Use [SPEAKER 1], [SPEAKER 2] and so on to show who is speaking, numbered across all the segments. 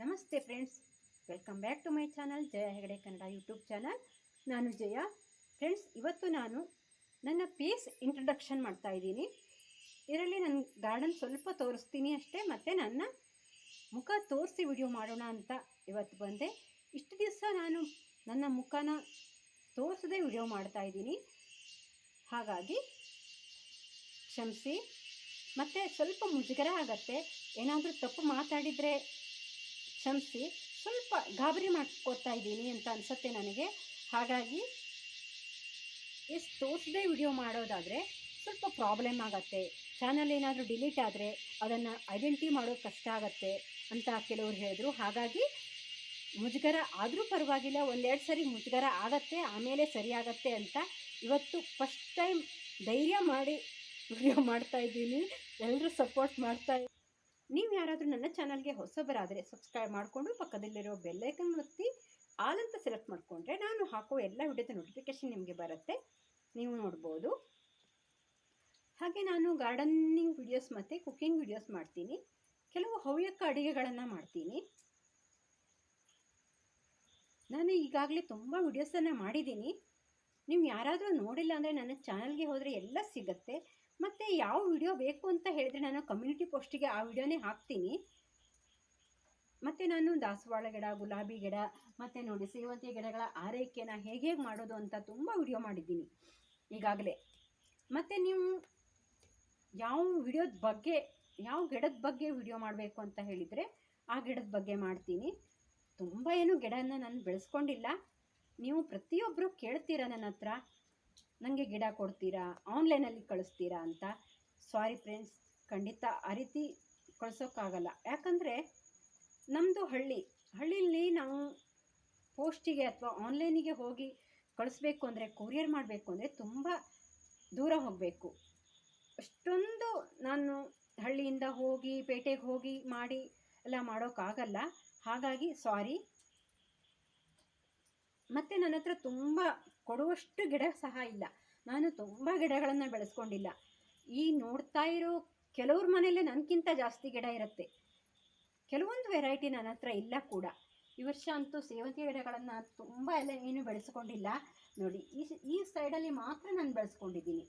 [SPEAKER 1] ನಮಸ್ತೆ friends. Welcome back to my channel. Jaya Hegde Kannada YouTube channel. ನಾನು Jaya. Friends, ಇವತ್ತು ನಾನು ನನ್ನ ಪೇಸ್ ಇಂಟ್ರಡಕ್ಷನ್ ಮಾಡ್ತಾ ಇದ್ದೀನಿ. ಇದರಲ್ಲಿ ನನ್ನ ಗಾರ್ಡನ್ ಸ್ವಲ್ಪ ತೋರಿಸ್ತೀನಿ ಅಷ್ಟೇ, ಮತ್ತು ನನ್ನ ಮುಖ ತೋರಿಸಿ ವಿಡಿಯೋ ಮಾಡೋಣ ಅಂತ ಇವತ್ತು ಬಂದೆ. ಇಷ್ಟು ದಿವಸ ನಾನು ನನ್ನ ಮುಖನ ತೋರಿಸದೆ ವಿಡಿಯೋ ಮಾಡ್ತಾ ಇದ್ದೀನಿ. ಹಾಗಾಗಿ ಕ್ಷಮಿಸಿ. ಮತ್ತು ಸ್ವಲ್ಪ ಮುಜುಗರ ಆಗತ್ತೆ. ಏನಾದರೂ ತಪ್ಪು ಮಾತಾಡಿದರೆ ಕ್ಷಮಿಸಿ, ಸ್ವಲ್ಪ ಗಾಬರಿ ಮಾಡ್ಕೊತಾ ಇದ್ದೀನಿ ಅಂತ ಅನಿಸುತ್ತೆ ನನಗೆ. ಹಾಗಾಗಿ, ಎಷ್ಟು ತೋರಿಸದೆ ವಿಡಿಯೋ ಮಾಡೋದಾದರೆ ಸ್ವಲ್ಪ ಪ್ರಾಬ್ಲಮ್ ಆಗತ್ತೆ. ಚಾನಲ್ ಏನಾದರೂ ಡಿಲೀಟ್ ಆದರೆ ಅದನ್ನು ಐಡೆಂಟಿ ಮಾಡೋದು ಕಷ್ಟ ಆಗತ್ತೆ ಅಂತ ಕೆಲವರು ಹೇಳಿದ್ರು. ಹಾಗಾಗಿ, ಮುಜುಗರ ಆದರೂ ಪರವಾಗಿಲ್ಲ, ಒಂದೆರಡು ಸರಿ ಮುಜುಗರ ಆಗತ್ತೆ, ಆಮೇಲೆ ಸರಿಯಾಗತ್ತೆ ಅಂತ ಇವತ್ತು ಫಸ್ಟ್ ಟೈಮ್ ಧೈರ್ಯ ಮಾಡಿ ವಿಡಿಯೋ ಮಾಡ್ತಾ ಇದ್ದೀನಿ. ಎಲ್ಲರೂ ಸಪೋರ್ಟ್ ಮಾಡ್ತಾ ನೀವು ಯಾರಾದರೂ ನನ್ನ ಚಾನಲ್ಗೆ ಹೊಸಬರಾದರೆ ಸಬ್ಸ್ಕ್ರೈಬ್ ಮಾಡಿಕೊಂಡು ಪಕ್ಕದಲ್ಲಿರೋ ಬೆಲ್ಲೈಕನ್ ಒತ್ತಿ, ಆಲ್ ಸೆಲೆಕ್ಟ್ ಮಾಡಿಕೊಂಡ್ರೆ ನಾನು ಹಾಕೋ ಎಲ್ಲ ವಿಡಿಯೋದ ನೋಟಿಫಿಕೇಷನ್ ನಿಮಗೆ ಬರುತ್ತೆ. ನೀವು ನೋಡ್ಬೋದು. ಹಾಗೆ ನಾನು ಗಾರ್ಡನಿಂಗ್ ವಿಡಿಯೋಸ್ ಮತ್ತು ಕುಕ್ಕಿಂಗ್ ವಿಡಿಯೋಸ್ ಮಾಡ್ತೀನಿ. ಕೆಲವು ಹವ್ಯಕ ಅಡುಗೆಗಳನ್ನು ಮಾಡ್ತೀನಿ. ನಾನು ಈಗಾಗಲೇ ತುಂಬ ವಿಡಿಯೋಸನ್ನು ಮಾಡಿದ್ದೀನಿ. ನೀವು ಯಾರಾದರೂ ನೋಡಿಲ್ಲ ಅಂದರೆ ನನ್ನ ಚಾನಲ್ಗೆ ಹೋದರೆ ಎಲ್ಲ ಸಿಗುತ್ತೆ. ಮತ್ತು ಯಾವ ವಿಡಿಯೋ ಬೇಕು ಅಂತ ಹೇಳಿದರೆ ನಾನು ಕಮ್ಯುನಿಟಿ ಪೋಸ್ಟಿಗೆ ಆ ವಿಡಿಯೋನೇ ಹಾಕ್ತೀನಿ. ಮತ್ತು ನಾನು ದಾಸವಾಳ ಗಿಡ, ಗುಲಾಬಿ ಗಿಡ, ಮತ್ತು ನೋಡಿ ಸೇವಂತಿಗೆ ಗಿಡಗಳ ಆರೈಕೆನ ಹೇಗೆ ಹೇಗೆ ಮಾಡೋದು ಅಂತ ತುಂಬ ವಿಡಿಯೋ ಮಾಡಿದ್ದೀನಿ. ಈಗಾಗಲೇ. ಮತ್ತು ನೀವು ಯಾವ ವಿಡಿಯೋದ ಬಗ್ಗೆ, ಯಾವ ಗಿಡದ ಬಗ್ಗೆ ವಿಡಿಯೋ ಮಾಡಬೇಕು ಅಂತ ಹೇಳಿದರೆ ಆ ಗಿಡದ ಬಗ್ಗೆ ಮಾಡ್ತೀನಿ. ತುಂಬ ಏನು ಗಿಡನ ನಾನು ಬೆಳೆಸ್ಕೊಂಡಿಲ್ಲ. ನೀವು ಪ್ರತಿಯೊಬ್ಬರು ಕೇಳ್ತೀರಾ ನನ್ನ ಹತ್ರ? ನನಗೆ ಗಿಡ ಕೊಡ್ತೀರಾ? ಆನ್ಲೈನಲ್ಲಿ ಕಳಿಸ್ತೀರಾ ಅಂತ. ಸಾರಿ ಫ್ರೆಂಡ್ಸ್ ಖಂಡಿತ ಆ ರೀತಿ ಕಳ್ಸೋಕ್ಕಾಗಲ್ಲ. ಯಾಕಂದರೆ ನಮ್ಮದು ಹಳ್ಳಿ. ಹಳ್ಳಿಯಲ್ಲಿ ನಾವು ಪೋಸ್ಟಿಗೆ ಅಥವಾ ಆನ್ಲೈನಿಗೆ ಹೋಗಿ ಕಳಿಸ್ಬೇಕು ಅಂದರೆ, ಕೊರಿಯರ್ ಮಾಡಬೇಕು ಅಂದರೆ ತುಂಬ ದೂರ ಹೋಗಬೇಕು. ಅಷ್ಟೊಂದು ನಾನು ಹಳ್ಳಿಯಿಂದ ಹೋಗಿ, ಪೇಟೆಗೆ ಹೋಗಿ ಮಾಡಿ ಎಲ್ಲ ಮಾಡೋಕ್ಕಾಗಲ್ಲ. ಹಾಗಾಗಿ ಸಾರಿ ಮತ್ತು ನನ್ನ ಹತ್ರ ತುಂಬ ಕೊಡುವಷ್ಟು ಗಿಡ ಸಹ ಇಲ್ಲ. ನಾನು ತುಂಬ ಗಿಡಗಳನ್ನು ಬೆಳೆಸ್ಕೊಂಡಿಲ್ಲ. ಈ ನೋಡ್ತಾ ಇರೋ ಕೆಲವ್ರ ಮನೇಲೆ ನನಗಿಂತ ಜಾಸ್ತಿ ಗಿಡ ಇರುತ್ತೆ. ಕೆಲವೊಂದು ವೆರೈಟಿ ನನ್ನ ಹತ್ರ ಇಲ್ಲ ಕೂಡ. ಈ ವರ್ಷ ಅಂತೂ ಸೇವಂತಿಗೆ ಗಿಡಗಳನ್ನು ತುಂಬ ಎಲ್ಲ ಏನು ಬೆಳೆಸ್ಕೊಂಡಿಲ್ಲ. ನೋಡಿ, ಈ ಈ ಸೈಡಲ್ಲಿ ಮಾತ್ರ ನಾನು ಬೆಳೆಸ್ಕೊಂಡಿದ್ದೀನಿ.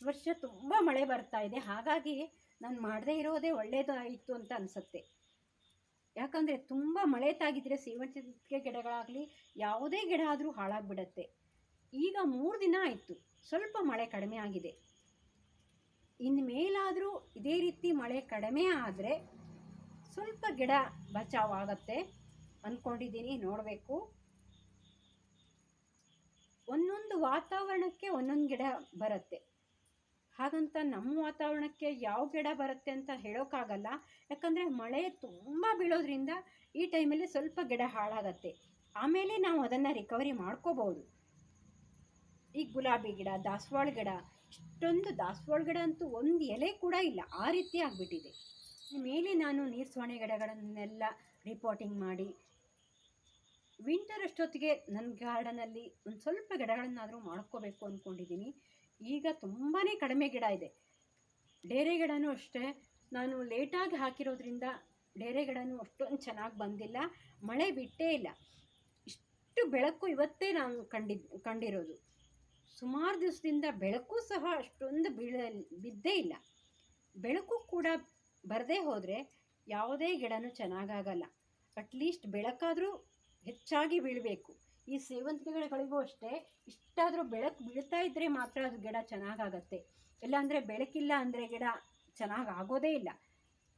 [SPEAKER 1] ಈ ವರ್ಷ ತುಂಬ ಮಳೆ ಬರ್ತಾ ಇದೆ. ಹಾಗಾಗಿ ನಾನು ಮಾಡದೇ ಇರೋದೇ ಒಳ್ಳೆಯದಾಯಿತು ಅಂತ ಅನಿಸುತ್ತೆ. ಯಾಕಂದರೆ ತುಂಬ ಮಳೆ ತಾಗಿದ್ರೆ ಸೇವಂತಿಗೆ ಗಿಡಗಳಾಗಲಿ, ಯಾವುದೇ ಗಿಡ ಆದರೂ ಹಾಳಾಗಿಬಿಡತ್ತೆ. ಈಗ ಮೂರು ದಿನ ಆಯಿತು. ಸ್ವಲ್ಪ ಮಳೆ ಕಡಿಮೆ ಆಗಿದೆ. ಇನ್ನು ಮೇಲಾದರೂ ಇದೇ ರೀತಿ ಮಳೆ ಕಡಿಮೆ ಆದರೆ ಸ್ವಲ್ಪ ಗಿಡ ಬಚಾವಾಗತ್ತೆ ಅಂದ್ಕೊಂಡಿದ್ದೀನಿ ನೋಡಬೇಕು. ಒಂದೊಂದು ವಾತಾವರಣಕ್ಕೆ ಒಂದೊಂದು ಗಿಡ ಬರುತ್ತೆ. ಹಾಗಂತ ನಮ್ಮ ವಾತಾವರಣಕ್ಕೆ ಯಾವ ಗಿಡ ಬರುತ್ತೆ ಅಂತ ಹೇಳೋಕ್ಕಾಗಲ್ಲ ಯಾಕಂದರೆ ಮಳೆ ತುಂಬ ಬೀಳೋದ್ರಿಂದ ಈ ಟೈಮಲ್ಲಿ ಸ್ವಲ್ಪ ಗಿಡ ಹಾಳಾಗತ್ತೆ. ಆಮೇಲೆ ನಾವು ಅದನ್ನು ರಿಕವರಿ ಮಾಡ್ಕೋಬೋದು ಈ ಗುಲಾಬಿ ಗಿಡ, ದಾಸವಾಳ ಗಿಡ, ಇಷ್ಟೊಂದು ದಾಸವಾಳ ಗಿಡ ಅಂತೂ ಒಂದು ಎಲೆ ಕೂಡ ಇಲ್ಲ, ಆ ರೀತಿ ಆಗಿಬಿಟ್ಟಿದೆ. ಮೇಲೆ ನಾನು ನೀರು ಸೋಣೆ ಗಿಡಗಳನ್ನೆಲ್ಲ ರಿಪೋರ್ಟಿಂಗ್ ಮಾಡಿ ವಿಂಟರ್ ಅಷ್ಟೊತ್ತಿಗೆ ನನ್ನ ಗಾರ್ಡನಲ್ಲಿ ಒಂದು ಸ್ವಲ್ಪ ಗಿಡಗಳನ್ನಾದರೂ ಮಾಡ್ಕೋಬೇಕು ಅಂದ್ಕೊಂಡಿದ್ದೀನಿ ಈಗ ತುಂಬಾ ಕಡಿಮೆ ಗಿಡ ಇದೆ. ಡೇರೆ ಗಿಡನೂ ಅಷ್ಟೇ, ನಾನು ಲೇಟಾಗಿ ಹಾಕಿರೋದ್ರಿಂದ ಡೇರೆ ಗಿಡನೂ ಅಷ್ಟೊಂದು ಚೆನ್ನಾಗಿ ಬಂದಿಲ್ಲ, ಮಳೆ ಬಿಟ್ಟೇ ಇಲ್ಲ. ಇಷ್ಟು ಬೆಳಕು ಇವತ್ತೇ ನಾನು ಕಂಡಿದ್ದು ಕಂಡಿರೋದು. ಸುಮಾರು ದಿವಸದಿಂದ ಬೆಳಕು ಸಹ ಅಷ್ಟೊಂದು ಬೀಳ, ಬಿದ್ದೇ ಇಲ್ಲ. ಬೆಳಕು ಕೂಡ ಬರದೇ ಹೋದರೆ ಯಾವುದೇ ಗಿಡನೂ ಚೆನ್ನಾಗಾಗಲ್ಲ. ಅಟ್ಲೀಸ್ಟ್ ಬೆಳಕಾದರೂ ಹೆಚ್ಚಾಗಿ ಬೀಳಬೇಕು. ಈ ಸೇವಂತಿಗೆಗಳಿಗೂ ಅಷ್ಟೇ, ಇಷ್ಟಾದರೂ ಬೆಳಕು ಬೀಳ್ತಾ ಇದ್ದರೆ ಮಾತ್ರ ಅದು ಗಿಡ ಚೆನ್ನಾಗಾಗತ್ತೆ. ಇಲ್ಲಾಂದರೆ ಬೆಳಕಿಲ್ಲ ಅಂದರೆ ಗಿಡ ಚೆನ್ನಾಗಿ ಆಗೋದೇ ಇಲ್ಲ.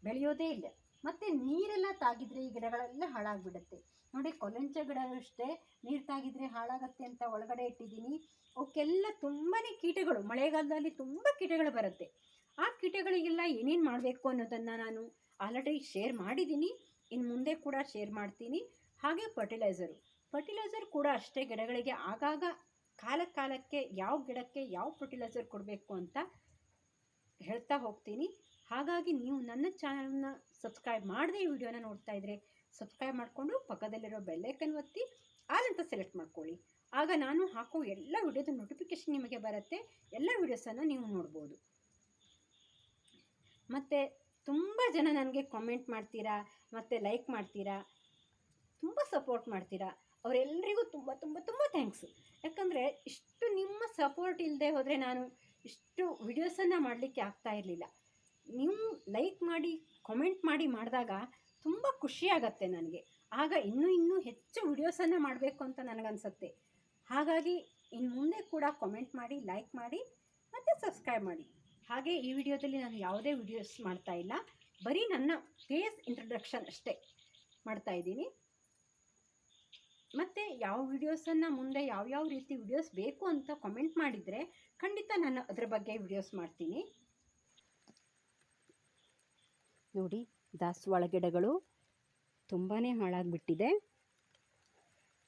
[SPEAKER 1] ಬೆಳೆಯೋದೇ ಇಲ್ಲ. ಮತ್ತು ನೀರೆಲ್ಲ ತಾಗಿದರೆ ಈ ಗಿಡಗಳೆಲ್ಲ ಹಾಳಾಗಿಬಿಡುತ್ತೆ. ನೋಡಿ ಕೊಲಂಚ ಗಿಡ ಅಷ್ಟೇ, ನೀರು ತಾಗಿದರೆ ಹಾಳಾಗತ್ತೆ ಅಂತ ಒಳಗಡೆ ಇಟ್ಟಿದ್ದೀನಿ. ಅವಕ್ಕೆಲ್ಲ ತುಂಬಾ ಕೀಟಗಳು, ಮಳೆಗಾಲದಲ್ಲಿ ತುಂಬ ಕೀಟಗಳು ಬರುತ್ತೆ. ಆ ಕೀಟಗಳಿಗೆಲ್ಲ ಏನೇನು ಮಾಡಬೇಕು ಅನ್ನೋದನ್ನು ನಾನು ಆಲ್ರೆಡಿ ಶೇರ್ ಮಾಡಿದ್ದೀನಿ. ಇನ್ನು ಮುಂದೆ ಕೂಡ ಶೇರ್ ಮಾಡ್ತೀನಿ. ಹಾಗೆ ಫರ್ಟಿಲೈಸರು ಫರ್ಟಿಲೈಸರ್ ಕೂಡ ಅಷ್ಟೇ ಗಿಡಗಳಿಗೆ ಆಗಾಗ ಕಾಲ ಕಾಲಕ್ಕೆ ಯಾವ ಗಿಡಕ್ಕೆ ಯಾವ ಫರ್ಟಿಲೈಸರ್ ಕೊಡಬೇಕು ಅಂತ ಹೇಳ್ತಾ ಹೋಗ್ತೀನಿ. ಹಾಗಾಗಿ ನೀವು ನನ್ನ ಚಾನಲ್ನ ಸಬ್ಸ್ಕ್ರೈಬ್ ಮಾಡದೆ ಈ ವಿಡಿಯೋನ ನೋಡ್ತಾ ಇದ್ದರೆ ಸಬ್ಸ್ಕ್ರೈಬ್ ಮಾಡಿಕೊಂಡು ಪಕ್ಕದಲ್ಲಿರೋ ಬೆಲ್ಲೈಕನ್ ಒತ್ತಿ ಆಲ್ ಅಂತ ಸೆಲೆಕ್ಟ್ ಮಾಡ್ಕೊಳ್ಳಿ. ಆಗ ನಾನು ಹಾಕೋ ಎಲ್ಲ ವಿಡಿಯೋದ ನೋಟಿಫಿಕೇಷನ್ ನಿಮಗೆ ಬರುತ್ತೆ, ಎಲ್ಲ ವಿಡಿಯೋಸನ್ನು ನೀವು ನೋಡ್ಬೋದು. ಮತ್ತು ತುಂಬ ಜನ ನನಗೆ ಕಾಮೆಂಟ್ ಮಾಡ್ತೀರಾ, ಮತ್ತು ಲೈಕ್ ಮಾಡ್ತೀರಾ, ತುಂಬ ಸಪೋರ್ಟ್ ಮಾಡ್ತೀರಾ ಅವರೆಲ್ಲರಿಗೂ ತುಂಬ ತುಂಬ ತುಂಬ ಥ್ಯಾಂಕ್ಸ್ ಯಾಕಂದರೆ ಇಷ್ಟು ನಿಮ್ಮ ಸಪೋರ್ಟ್ ಇಲ್ಲದೆ ಹೋದರೆ ನಾನು ಇಷ್ಟು ವಿಡಿಯೋಸನ್ನು ಮಾಡಲಿಕ್ಕೆ ಆಗ್ತಾ ಇರಲಿಲ್ಲ. ನೀವು ಲೈಕ್ ಮಾಡಿ ಕಾಮೆಂಟ್ ಮಾಡಿ ಮಾಡಿದಾಗ ತುಂಬ ಖುಷಿಯಾಗತ್ತೆ ನನಗೆ. ಆಗ ಇನ್ನೂ ಇನ್ನೂ ಹೆಚ್ಚು ವಿಡಿಯೋಸನ್ನು ಮಾಡಬೇಕು ಅಂತ ನನಗನ್ಸುತ್ತೆ. ಹಾಗಾಗಿ ಇನ್ನು ಮುಂದೆ ಕೂಡ ಕಾಮೆಂಟ್ ಮಾಡಿ ಲೈಕ್ ಮಾಡಿ ಮತ್ತು ಸಬ್ಸ್ಕ್ರೈಬ್ ಮಾಡಿ. ಹಾಗೆ ಈ ವಿಡಿಯೋದಲ್ಲಿ ನಾನು ಯಾವುದೇ ವಿಡಿಯೋಸ್ ಮಾಡ್ತಾ ಇಲ್ಲ. ಬರೀ ನನ್ನ ಫೇಸ್ ಇಂಟ್ರಡಕ್ಷನ್ ಅಷ್ಟೇ ಮಾಡ್ತಾ ಇದ್ದೀನಿ. ಮತ್ತು ಯಾವ ವಿಡಿಯೋಸನ್ನು ಮುಂದೆ ಯಾವ್ಯಾವ ರೀತಿ ವಿಡಿಯೋಸ್ ಬೇಕು ಅಂತ ಕಮೆಂಟ್ ಮಾಡಿದರೆ ಖಂಡಿತ ನಾನು ಅದರ ಬಗ್ಗೆ ವಿಡಿಯೋಸ್ ಮಾಡ್ತೀನಿ. ನೋಡಿ ದಾಸವಾಳ ಗಿಡಗಳು ತುಂಬಾ ಹಾಳಾಗಿಬಿಟ್ಟಿದೆ.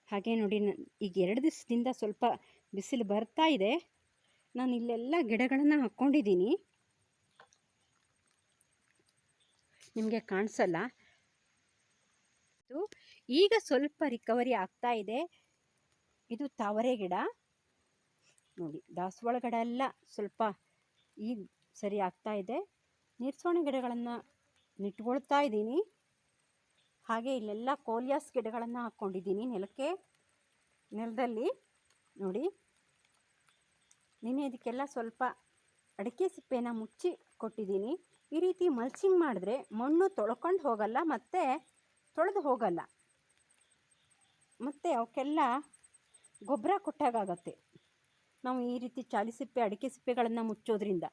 [SPEAKER 1] ಹಾಗೆ ನೋಡಿ ಈಗ ಎರಡು ದಿವಸದಿಂದ ಸ್ವಲ್ಪ ಬಿಸಿಲು ಬರ್ತಾ ಇದೆ. ನಾನು ಇಲ್ಲೆಲ್ಲ ಗಿಡಗಳನ್ನು ಹಾಕ್ಕೊಂಡಿದ್ದೀನಿ. ನಿಮಗೆ ಕಾಣಿಸಲ್ಲ? ಈಗ ಸ್ವಲ್ಪ ರಿಕವರಿ ಆಗ್ತಾ ಇದೆ. ಇದು ತಾವರೆ ಗಿಡ. ನೋಡಿ, ದಾಸವಾಳ ಗಿಡ ಸ್ವಲ್ಪ ಈಗ ಸರಿ ಆಗ್ತಾ ಇದೆ. ನಿರ್ಸೋಣ ಗಿಡಗಳನ್ನು ನೆಟ್ಕೊಳ್ತಾ ಇದ್ದೀನಿ ಹಾಗೆ ಇಲ್ಲೆಲ್ಲ ಕೋಲಿಯಾಸ್ ಗಿಡಗಳನ್ನು ಹಾಕ್ಕೊಂಡಿದ್ದೀನಿ ನೆಲಕ್ಕೆ, ನೆಲದಲ್ಲಿ. ನೋಡಿ. ನಿನ್ನೆ ಇದಕ್ಕೆಲ್ಲ ಸ್ವಲ್ಪ ಅಡಿಕೆ ಸಿಪ್ಪೆನ ಮುಚ್ಚಿ ಕೊಟ್ಟಿದ್ದೀನಿ. ಈ ರೀತಿ ಮಲ್ಚಿಂಗ್ ಮಾಡಿದ್ರೆ ಮಣ್ಣು ತೊಳ್ಕೊಂಡು ಹೋಗಲ್ಲ, ಮತ್ತು ತೊಳೆದು ಹೋಗಲ್ಲ. ಮತ್ತು ಅವಕ್ಕೆಲ್ಲ ಗೊಬ್ಬರ ಕೊಟ್ಟಾಗತ್ತೆ ನಾವು ಈ ರೀತಿ ಚಾಲಿ ಸಿಪ್ಪೆ, ಅಡಿಕೆ ಸಿಪ್ಪೆಗಳನ್ನು ಮುಚ್ಚೋದ್ರಿಂದ.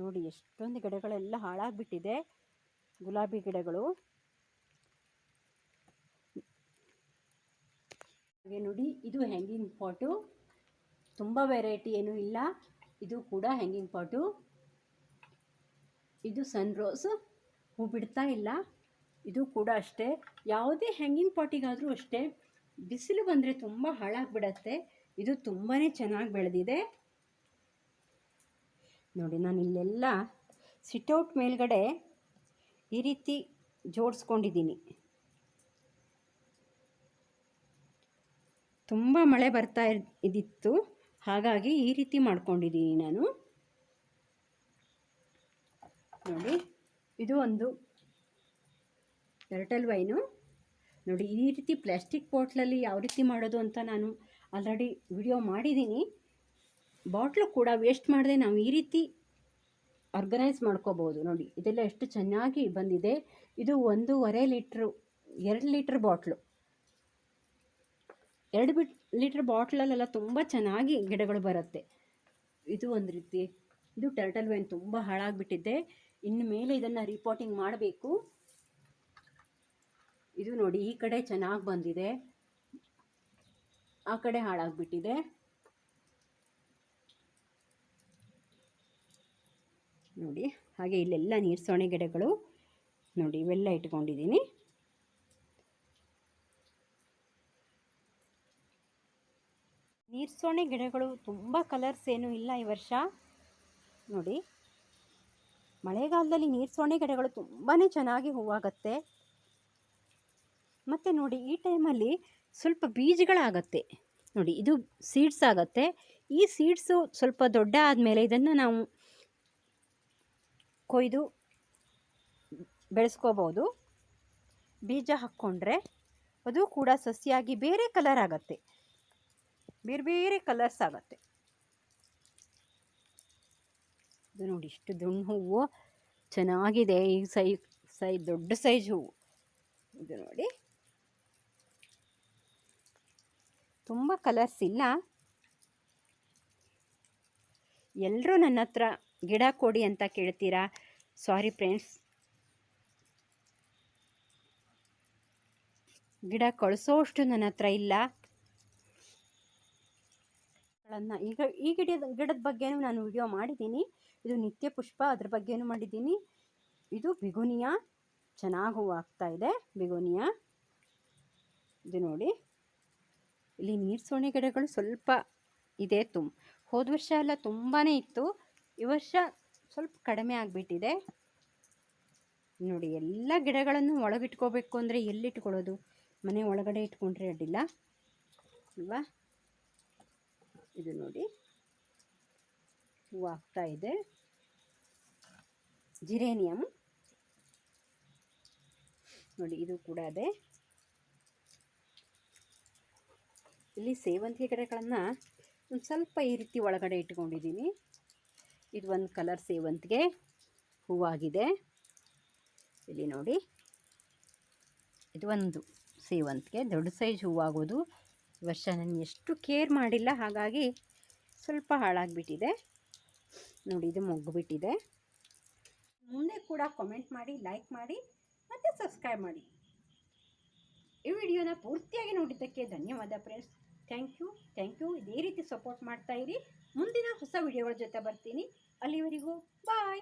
[SPEAKER 1] ನೋಡಿ, ಎಷ್ಟೊಂದು ಗಿಡಗಳೆಲ್ಲ ಹಾಳಾಗಿಬಿಟ್ಟಿದೆ. ಗುಲಾಬಿ ಗಿಡಗಳು. ಹಾಗೆ ನೋಡಿ, ಇದು ಹ್ಯಾಂಗಿಂಗ್ ಪಾಟು ತುಂಬ ವೆರೈಟಿ ಏನೂ ಇಲ್ಲ. ಇದು ಕೂಡ ಹ್ಯಾಂಗಿಂಗ್ ಪಾಟು ಇದು ಸನ್ ರೋಸ್ ಹೂ ಬಿಡ್ತಾ ಇಲ್ಲ. ಇದು ಕೂಡ ಅಷ್ಟೇ. ಯಾವುದೇ ಹ್ಯಾಂಗಿಂಗ್ ಪಾಟಿಗಾದರೂ ಅಷ್ಟೇ, ಬಿಸಿಲು ಬಂದರೆ ತುಂಬ ಹಾಳಾಗಿಬಿಡತ್ತೆ. ಇದು ತುಂಬಾ ಚೆನ್ನಾಗಿ ಬೆಳೆದಿದೆ. ನೋಡಿ ನಾನು ಇಲ್ಲೆಲ್ಲ ಸಿಟೌಟ್ ಮೇಲ್ಗಡೆ ಈ ರೀತಿ ಜೋಡಿಸ್ಕೊಂಡಿದ್ದೀನಿ. ತುಂಬ ಮಳೆ ಬರ್ತಾ ಇದ್ದಿತ್ತು ಹಾಗಾಗಿ ಈ ರೀತಿ ಮಾಡ್ಕೊಂಡಿದ್ದೀನಿ ನಾನು. ನೋಡಿ, ಇದು ಒಂದು ಎರಟಲ್ ವೈನು ನೋಡಿ, ಈ ರೀತಿ ಪ್ಲಾಸ್ಟಿಕ್ ಬಾಟ್ಲಲ್ಲಿ ಯಾವ ರೀತಿ ಮಾಡೋದು ಅಂತ ನಾನು ಆಲ್ರೆಡಿ ವಿಡಿಯೋ ಮಾಡಿದ್ದೀನಿ. ಬಾಟ್ಲು ಕೂಡ ವೇಸ್ಟ್ ಮಾಡದೆ ನಾವು ಈ ರೀತಿ ಆರ್ಗನೈಸ್ ಮಾಡ್ಕೋಬೋದು. ನೋಡಿ, ಇದೆಲ್ಲ ಎಷ್ಟು ಚೆನ್ನಾಗಿ ಬಂದಿದೆ. ಇದು ಒಂದೂವರೆ ಲೀಟ್ರು, ಎರಡು ಲೀಟ್ರ್ ಬಾಟ್ಲು. ಎರಡು ಬಿಟ್, ಲೀಟ್ರ್ ಬಾಟ್ಲಲ್ಲೆಲ್ಲ ತುಂಬ ಚೆನ್ನಾಗಿ ಗಿಡಗಳು ಬರುತ್ತೆ. ಇದು ಒಂದು ರೀತಿ, ಇದು ಟರ್ಟಲ್ ವೈನ್ ತುಂಬ ಹಾಳಾಗಿಬಿಟ್ಟಿದೆ. ಇನ್ನು ಮೇಲೆ ಇದನ್ನು ರಿಪೋರ್ಟಿಂಗ್ ಮಾಡಬೇಕು. ಇದು ನೋಡಿ, ಈ ಕಡೆ ಚೆನ್ನಾಗಿ ಬಂದಿದೆ. ಆ ಕಡೆ ಹಾಳಾಗಿಬಿಟ್ಟಿದೆ. ನೋಡಿ, ಹಾಗೆ ಇಲ್ಲೆಲ್ಲ ನೀರ್ಸೋಣೆ ಗಿಡಗಳು ನೋಡಿ, ಇವೆಲ್ಲ ಇಟ್ಕೊಂಡಿದ್ದೀನಿ. ನೀರ್ಸೋಣೆ ಗಿಡಗಳು ತುಂಬ ಕಲರ್ಸ್ ಏನೂ ಇಲ್ಲ ಈ ವರ್ಷ. ನೋಡಿ, ಮಳೆಗಾಲದಲ್ಲಿ ನೀರ್ಸೋಣೆ ಗಿಡಗಳು ತುಂಬಾ ಚೆನ್ನಾಗಿ ಹೂವಾಗತ್ತೆ. ಮತ್ತು ನೋಡಿ, ಈ ಟೈಮಲ್ಲಿ ಸ್ವಲ್ಪ ಬೀಜಗಳಾಗತ್ತೆ. ನೋಡಿ, ಇದು ಸೀಡ್ಸ್ ಆಗುತ್ತೆ. ಈ ಸೀಡ್ಸು ಸ್ವಲ್ಪ ದೊಡ್ಡ ಆದಮೇಲೆ ಇದನ್ನು ನಾವು ಕೊಯ್ದು ಬೆಳೆಸ್ಕೋಬೋದು. ಬೀಜ ಹಾಕ್ಕೊಂಡ್ರೆ ಅದು ಕೂಡ ಸಸಿಯಾಗಿ ಬೇರೆ ಕಲರ್ ಆಗುತ್ತೆ. ಬೇರೆ ಬೇರೆ ಕಲರ್ಸ್ ಆಗುತ್ತೆ. ಇದು ನೋಡಿ ಇಷ್ಟು ದುಣ್ಣು ಹೂವು. ಚೆನ್ನಾಗಿದೆ. ಈ ಸೈ ಸೈ, ದೊಡ್ಡ ಸೈಜ್ ಹೂವು. ಇದು ನೋಡಿ. ತುಂಬ ಕಲರ್ಸ್ ಇಲ್ಲ. ಎಲ್ಲರೂ ನನ್ನ ಹತ್ರ ಗಿಡ ಕೊಡಿ ಅಂತ ಕೇಳ್ತೀರಾ? ಸಾರಿ ಫ್ರೆಂಡ್ಸ್ ಗಿಡ ಕಳಿಸೋಷ್ಟು ನನ್ನ ಹತ್ರ ಇಲ್ಲ. ಈಗ, ಈ ಗಿಡದ ಗಿಡದ ಬಗ್ಗೆನೂ ನಾನು ವಿಡಿಯೋ ಮಾಡಿದ್ದೀನಿ. ಇದು ನಿತ್ಯ ಪುಷ್ಪ, ಅದ್ರ ಬಗ್ಗೆನೂ ಮಾಡಿದ್ದೀನಿ. ಇದು ಬಿಗುನಿಯಾ. ಚೆನ್ನಾಗಿ ಹೂವು ಆಗ್ತಾ ಇದೆ, ಬಿಗುನಿಯಾ. ಇದು ನೋಡಿ. ಇಲ್ಲಿ ನೀರ್ಸೋಣೆ ಗಿಡಗಳು ಸ್ವಲ್ಪ ಇದೆ ತುಂಬ ಹೋದ ವರ್ಷ ಎಲ್ಲ ತುಂಬಾ ಇತ್ತು. ಈ ವರ್ಷ ಸ್ವಲ್ಪ ಕಡಿಮೆ ಆಗಿಬಿಟ್ಟಿದೆ. ನೋಡಿ, ಎಲ್ಲ ಗಿಡಗಳನ್ನು ಒಳಗಿಟ್ಕೋಬೇಕು ಅಂದರೆ ಎಲ್ಲಿಟ್ಕೊಳ್ಳೋದು? ಮನೆ ಒಳಗಡೆ ಇಟ್ಕೊಂಡ್ರೆ ಅಡ್ಡಿಲ್ಲ. ಅಲ್ವಾ ಇದು ನೋಡಿ. ಹೂವು ಆಗ್ತಾ ಇದೆ. ಜಿರೇನಿಯಮ್ ನೋಡಿ, ಇದು ಕೂಡ ಅದೇ. ಇಲ್ಲಿ ಸೇವಂತಿಗೆ ಗಿಡಗಳನ್ನು ಒಂದು ಸ್ವಲ್ಪ ಈ ರೀತಿ ಒಳಗಡೆ ಇಟ್ಕೊಂಡಿದ್ದೀನಿ. ಇದು ಒಂದು ಕಲರ್ ಸೇವಂತಿಗೆ ಹೂವಾಗಿದೆ. ಇಲ್ಲಿ ನೋಡಿ. ಇದು ಒಂದು ಸೇವಂತಿಗೆ, ದೊಡ್ಡ ಸೈಜ್ ಹೂವಾಗೋದು. ಈ ವರ್ಷ ನಾನು ಎಷ್ಟು ಕೇರ್ ಮಾಡಿಲ್ಲ, ಹಾಗಾಗಿ ಸ್ವಲ್ಪ ಹಾಳಾಗಿಬಿಟ್ಟಿದೆ. ನೋಡಿ, ಇದು ಮೊಗ್ಗುಬಿಟ್ಟಿದೆ ಮುಂದೆ ಕೂಡ ಕಾಮೆಂಟ್ ಮಾಡಿ ಲೈಕ್ ಮಾಡಿ, ಮತ್ತು ಸಬ್ಸ್ಕ್ರೈಬ್ ಮಾಡಿ. ಈ ವಿಡಿಯೋನ ಪೂರ್ತಿಯಾಗಿ ನೋಡಿದ್ದಕ್ಕೆ ಧನ್ಯವಾದ friends thank you thank you ಇದೇ ರೀತಿ ಸಪೋರ್ಟ್ ಮಾಡ್ತಾಯಿರಿ ಮುಂದಿನ ಹೊಸ ವಿಡಿಯೋಗಳ ಜೊತೆ ಬರ್ತೀನಿ. ಅಲ್ಲಿವರೆಗೂ ಬಾಯ್.